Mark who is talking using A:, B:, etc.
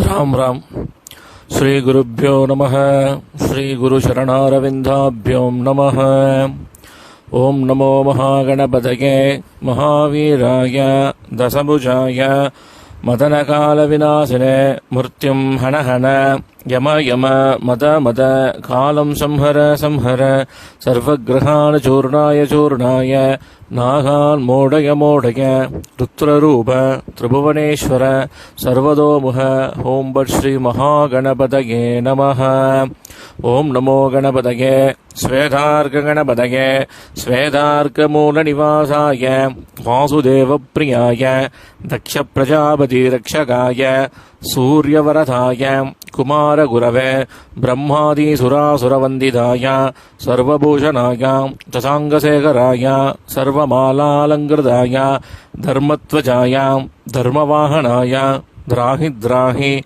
A: राम राम। श्री गुरुभ्यो नमः। श्री गुरु शरणारविंदाभ्यों नमः। ओम नमो महागणपतये महावीराय दशभुजाय मदनकालविनाशिने मृत्युं हन हन यम यम मद मद कालं संहर संहर सर्वग्रहान् चूर्णाय चूर्णाय नागान् मोडय मोडय रुद्ररूप त्रिभुवनेश्वर सर्वतोमुख ॐ बट् श्रीमहागणपतये नमः ஓம் நமோ கணபதகே ஸ்வேதார்க்க கணபதகே ஸ்வேதார்க்க மூல நிவாசாய வாசுதேவ பிரியாய தக்ஷ பிரஜாபதி ரக்ஷகாய. சூரியவரதாய. குமாரகுரவே. பிரம்மாதீசுராசுரவந்திதாய. சர்வபூஷணாய. தசாங்கசேகராய. சர்வமாலாலங்கிருதாய தர்மத்வஜாய தர்மவாகனாய திராஹி திராஹி